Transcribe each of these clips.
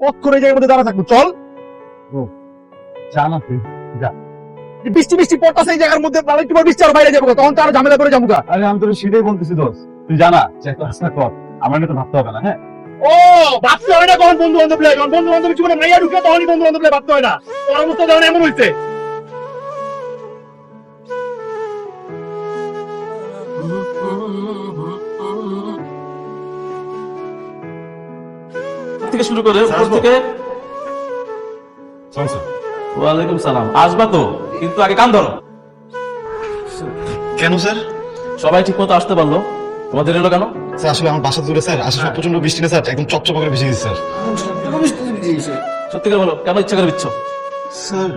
কক্ষরে জায়গার মধ্যে দাঁড়া থাকব চল। জানা তুই এই বৃষ্টি বৃষ্টি পড়তাছে এই জায়গার মধ্যে তাহলে একটু পর বৃষ্টি আর বাইরে যাব। তখন তো আরও ঝামেলা করে যাব আরে আমি তোর সেটাই বলতেছি দোষ তুই জানা যে রাস্তা কর। আমার নিয়ে তো ভাবতে হবে না হ্যাঁ? ও ভাবতে হয় না কখন বন্ধু বান্ধব লাগে যখন বন্ধু বান্ধব জীবনে মাইয়া ঢুকে তখনই বন্ধু বান্ধব ভাবতে হয় না। তোর অবস্থা যখন এমন হয়েছে থেকে শুরু করে উপর থেকে। ওয়ালাইকুম সালাম। আসবা তো কিন্তু আগে কান ধরো। কেন স্যার? সবাই ঠিক মতো আসতে পারল। তোমাদের এলো কেন? স্যার আসলে আমার বাসা দূরে স্যার। আসার সময় প্রচণ্ড বৃষ্টি না স্যার? একদম চপচপ করে ভিজে গেছে স্যার। সত্যি করে বলো কেন ইচ্ছা করে দিচ্ছ স্যার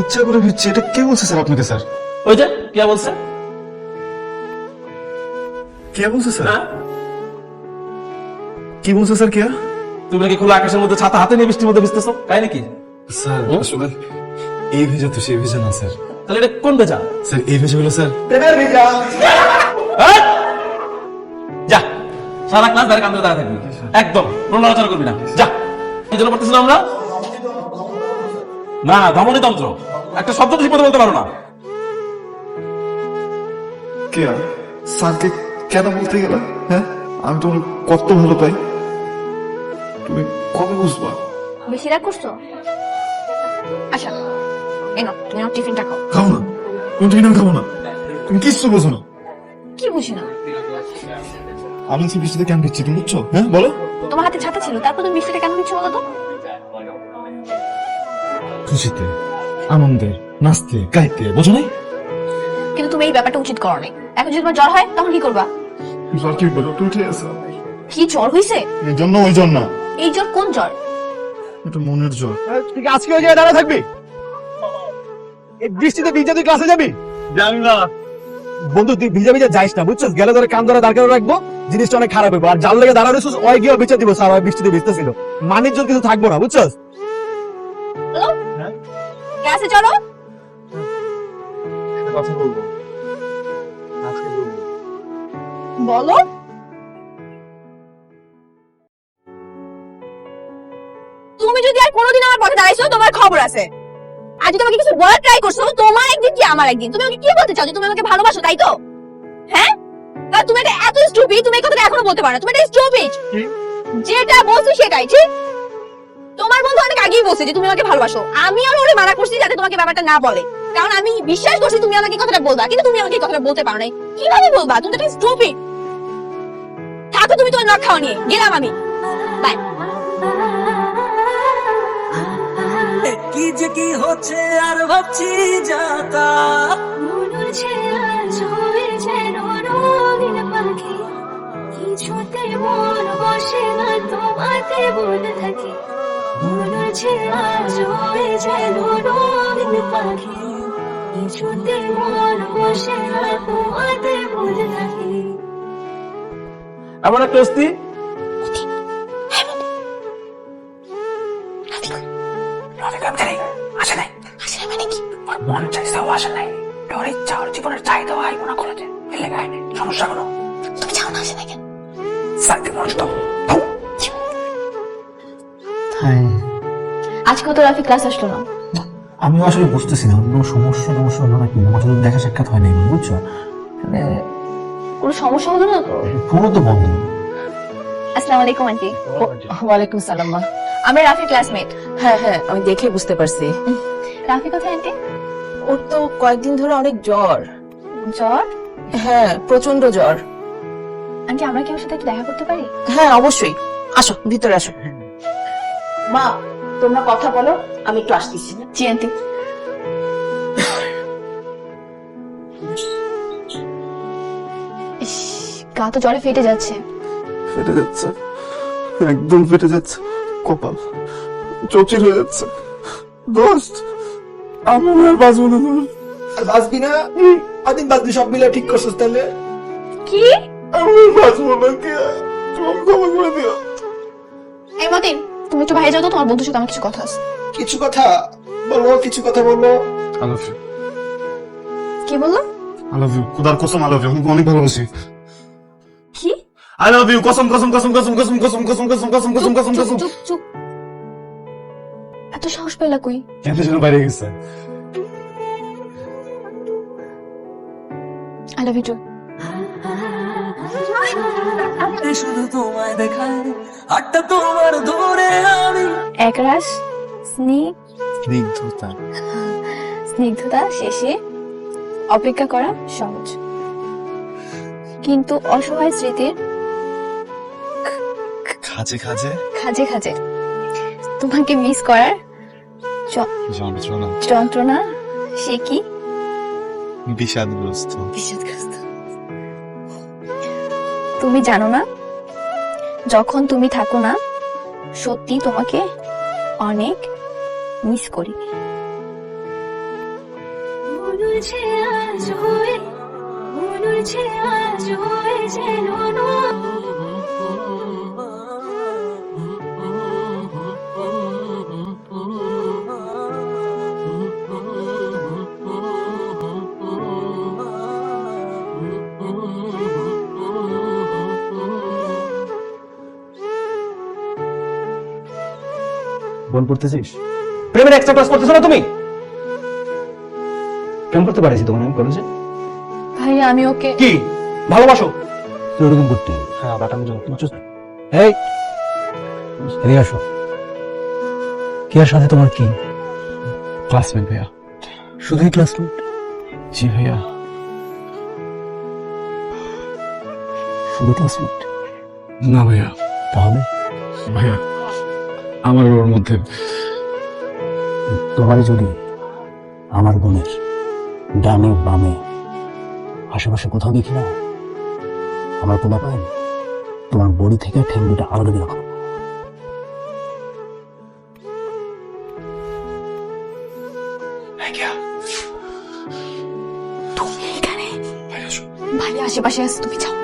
ইচ্ছা করে ভিজছে। এটা কে বলছে স্যার আপনাকে স্যার? ওই যে কে বলছে? কে বলছে স্যার? হ্যাঁ? কি বলছে স্যার কে? তুমি নাকি খোলা আকাশের মধ্যে ছাতা হাতে নিয়ে বৃষ্টির মধ্যে ভিজতেছো? তাই নাকি? স্যার আসলে এই ভেজা তো সেই ভেজা না স্যার। তাহলে এটা কোন বেজা স্যার এই ভেজা হলো স্যার এই! যা সারা ক্লাস দাঁড়িয়ে কান ধরে দাঁড়িয়ে থাকবি। একদম কোনো করবি না। যা এই জন্য পড়তেছিলাম আমরা? না ধমনী তন্ত্র একটা শব্দ ঠিক মতো বলতে পারো না। কে স্যারকে কেন বলতে গেল? হ্যাঁ আমি তোমার কত ভালো পাই। তুমি কবে বুঝবা? বেশি রাগ করছ? আচ্ছা এই নাও তুমি আমার টিফিনটা খাও। খাও না। তুমি নাম খাব না। তুমি কিচ্ছু বোঝো না। কি বুঝি না? আমি আজকে বৃষ্টিতে কেন ভিজছি তুমি বুঝছ? হ্যাঁ বলো। তোমার হাতে ছাতা ছিল তারপর তুমি বৃষ্টিটা কেন দিচ্ছ বলো তো? খুশিতে আনন্দে নাচতে গাইতে বোঝো নাই? কিন্তু তুমি এই ব্যাপারটা উচিত করো নাই। এখন যদি তোমার জ্বর হয় তখন কি করবা? জ্বর কি বলো? তুমি ঠিক আছে কি জ্বর হয়েছে এই জন্য ওই জন্য। না এই জ্বর কোন জ্বর? এটা মনের জ্বর। তুই আজকে ওই জায়গায় দাঁড়া থাকবি? এই বৃষ্টিতে ভিজে তুই ক্লাসে যাবি? জানি না। বন্ধু তুই ভিজে ভিজে যাইস না বুঝছিস গেলে ধরে কান ধরে দাঁড় করে রাখব জিনিসটা অনেক খারাপ হইবো। আর জাল লেগে দাঁড়া রয়েছিস ওই গিয়ে বিচার দিব স্যার ওই বৃষ্টিতে ভিজতেছিল। মানিজ্য কিছু থাকব না বুঝছস ক্লাসে চলো। কথা বলব। আজকে বলব। বলো। কোনোদিন আমার পথে দাঁড়াইছো তোমার খবর আছে। আর যদি তোমাকে কিছু বলার ট্রাই করছ তোমার একদিন কি আমার একদিন? তুমি আমাকে কি বলতে চাও যে তুমি আমাকে ভালোবাসো তাই তো? হ্যাঁ? তা তুমি এটা এত স্টুপিড তুমি এই কথাটা এখনও বলতে পারো না। তুমি এটা স্টুপিড যেটা বলছো সেটাই ঠিক তোমার বন্ধু অনেক আগেই বলছে যে তুমি আমাকে ভালোবাসো। আমি আর ওরে মানা করছি যাতে তোমাকে ব্যাপারটা না বলে। কারণ আমি বিশ্বাস করছি তুমি আমাকে কথাটা বলবা কিন্তু তুমি আমাকে কথাটা বলতে পারো নাই। কীভাবে বলবা? তুমি তো স্টুপিড থাকো তুমি তোমার নখ খাওয়া নিয়ে। গেলাম আমি। বাই কি যে কি হচ্ছে আর ভাবছি যাতা কিছুতে মন বসে না তোমাতে বলে থাকি। যেন রঙিন পাখি। কিছুতে মন বসে না তোমাতে বলে থাকি। এমন একটা অস্থি আসলে মানে কি? মন চাইছেও আসে নাই। তোর ইচ্ছা ওর জীবনের চাহিদা হয় মনে করে যে এলে গায়ে সমস্যা কোনো? তুমি চাও না আসে না কেন? সাইতে মনটা আজকে তো রাফি ক্লাস আসলো না। আমি আসলে বুঝতেছি না কোনো সমস্যা সমস্যা হলো নাকি? আমার সাথে দেখা সাক্ষাৎ হয় নাই বুঝছ? মানে কোনো সমস্যা হলো না তো? ফোনও তো বন্ধ। আসসালামু আলাইকুম আন্টি। ওয়ালাইকুম সালাম মা। আমি রাফির ক্লাসমেট হ্যাঁ হ্যাঁ আমি দেখে বুঝতে পারছি। রাফি কোথায় আন্টি? ওর তো কয়েকদিন ধরে অনেক জ্বর। জ্বর? হ্যাঁ প্রচণ্ড জ্বর। আন্টি আমরা কি ওর সাথে দেখা করতে পারি? হ্যাঁ অবশ্যই। আসো ভিতরে আসো। মা তোমরা কথা বলো আমি একটু আসতেছি। জি আন্টি। ইস, গা তো জ্বরে ফেটে যাচ্ছে। ফেটে যাচ্ছে। একদম ফেটে যাচ্ছে। কপাল চচির হয়ে যাচ্ছে। দোস্ত আমি আর বাঁচবো না। আর বাঁচবি না? আদিন বাঁচবি সব মিলে ঠিক করছিস তাহলে? কি? আমি আর বাঁচবো না কে? তুমি ক্ষমা করে দিও। এই মতিন তুমি একটু বাইরে যাও তো তোমার বন্ধুর সাথে আমার কিছু কথা আছে। কিছু কথা? বলো কিছু কথা বলো। আই লাভ ইউ কি বলল? আই লাভ ইউ খুদার কসম আই লাভ ইউ আমি অনেক ভালোবাসি। আই লাভ ইউ কসম কসম কসম কসম কসম কসম কসম কসম কসম কসম কসম কসম চুপ চুপ এত সাহস পেলা কই কেন্দ্রের জন্য বাইরে গেছে আই লাভ ইউ টু শুধু তোমায় দেখায় হাতটা তোমার ধরে আমি একরাশ স্নিগ্ধ স্নিগ্ধতা স্নিগ্ধতা শেষে অপেক্ষা করা সহজ কিন্তু অসহায় স্মৃতির খাজে খাজে? খাজে খাজে। তোমাকে মিস করার যন্ত্রণা। যন্ত্রণা সে কি? বিষাদগ্রস্ত। বিষাদগ্রস্ত। তুমি জানো না যখন তুমি থাকো না সত্যি তোমাকে অনেক মিস করি। মন উড়ছে আজ হয়ে মন উড়ছে আজ হয়ে যেন বোন পড়তেছিস? প্রেমের এক্সট্রা ক্লাস করতেছো না তুমি? কেমন করতে পারিস তোমার আমি কলেজে ভাই আমি ওকে কি? ভালোবাসো? তুই ওরকম করতে? হ্যাঁ বাট আমি যখন বুঝছ? এই! এদিকে আসো। কি আর সাথে তোমার কি? ক্লাসমেট ভাইয়া। শুধুই ক্লাসমেট জি ভাইয়া। শুধু ক্লাসমেট না ভাইয়া। তাহলে? ভাইয়া আমার ওর মধ্যে। তোমার যদি আমার বোনের ডানে বামে আশেপাশে কোথাও দেখি না আমার পোলা পায় তোমার বড়ি থেকে ঠ্যাং দুটা আলাদা দিয়ে রাখো। ভাই আশেপাশে আছে তুমি যাও।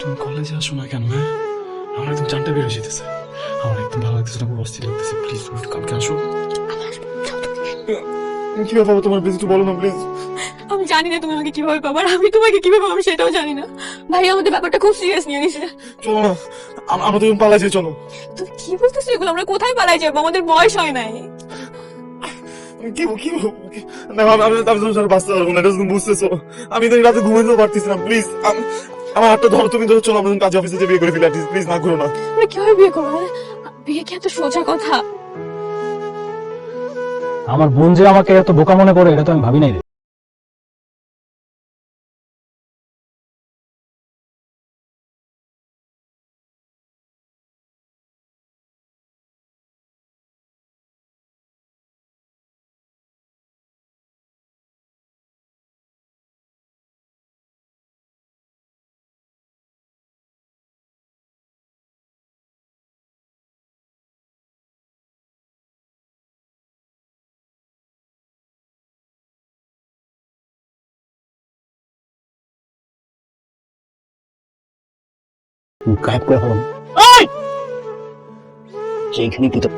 তুমি কলেজে আসো না কেন হ্যাঁ? আমার একদম জানটা বেরো যেতেছে। আমার একদম ভালো লাগতেছে না খুব অস্থির লাগতেছে প্লিজ তুমি কালকে আসো কি ব্যাপার তোমার প্লিজ একটু বলো না প্লিজ আমি জানি না তুমি আমাকে কীভাবে পাবার আমি তোমাকে কীভাবে পাবো সেটাও জানি না। ভাই আমাদের ব্যাপারটা খুব সিরিয়াস নিয়ে নিছে। চলো না আম- আমরা দুজন পালাইছি চলো। তুমি কি বলতেছো এগুলো? আমরা কোথায় পালাই যাব? আমাদের বয়স হয় নাই। কি কি না আমি আমি তোমার বাঁচতে পারব না এটা তুমি বুঝতেছো। আমি তো এই রাতে ঘুমাইতেও পারতেছি না প্লিজ আমার হাতটা ধরো তুমি ধরো চলো আমাদের কাজে অফিসে বিয়ে করে ফেলে প্লিজ না করো না। কীভাবে বিয়ে করব হ্যাঁ? বিয়ে কি এত সোজা কথা? আমার বোন যে আমাকে এত বোকা মনে করে, এটা তো আমি ভাবি নাই রে। গায়েব করে হলাম সেইখানে কি তো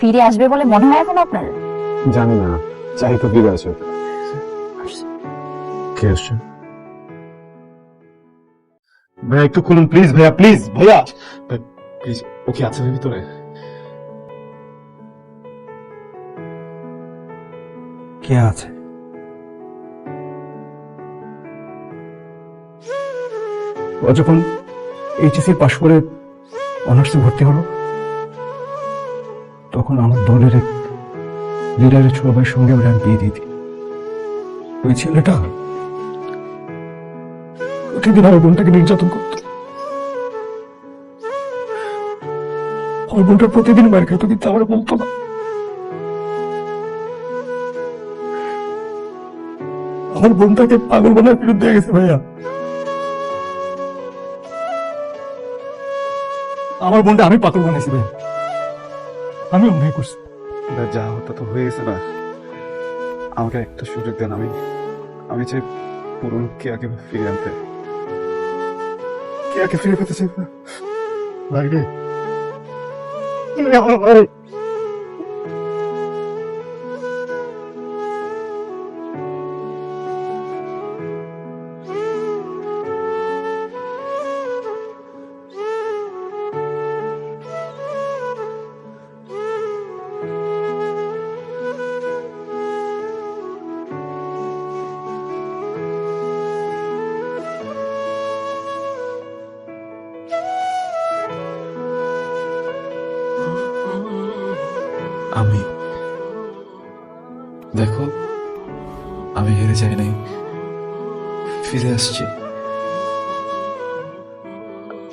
ফিরে আসবে বলে মনে হয় এখন আপনার? জানি না। চাই তো ফিরে আসে ভাইয়া একটু খুলুন প্লিজ ভাইয়া প্লিজ ভাইয়া। প্লিজ ওকে আছে ভিতরে? কে আছে? ও যখন এইচএসসি পাশ করে অনার্সে ভর্তি হলো? তখন আমার দলের এক লিডারের ছোট ভাইয়ের সঙ্গে ওরা বিয়ে দিয়ে দিই ওই ছেলেটা প্রতিদিন আমার বোনটাকে নির্যাতন করত। আমার বোনটা প্রতিদিন মার খেত কিন্তু আমার বলতো না। আমার বোনটাকে পাগল বলার বিরুদ্ধে গেছে ভাইয়া। আমার বোনটা আমি পাগল বানাইছি ভাইয়া। আমি অন্যায় করছি। যা হতো তো হয়ে গেছে না। আমাকে একটা সুযোগ দেন আমি আমি চাই কে কেয়াকে ফিরে আনতে। কে কেয়াকে ফিরে পেতে চাই? ভাই রে আমার ভাই দেখো আমি হেরে যাই নাই। ফিরে আসছি।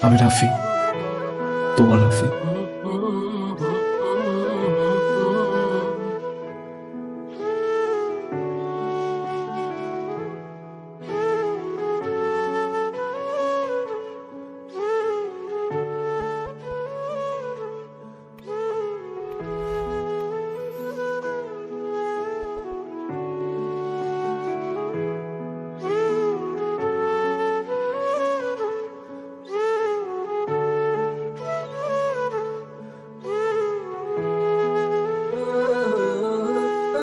আমি রাফি তোমার রাফি।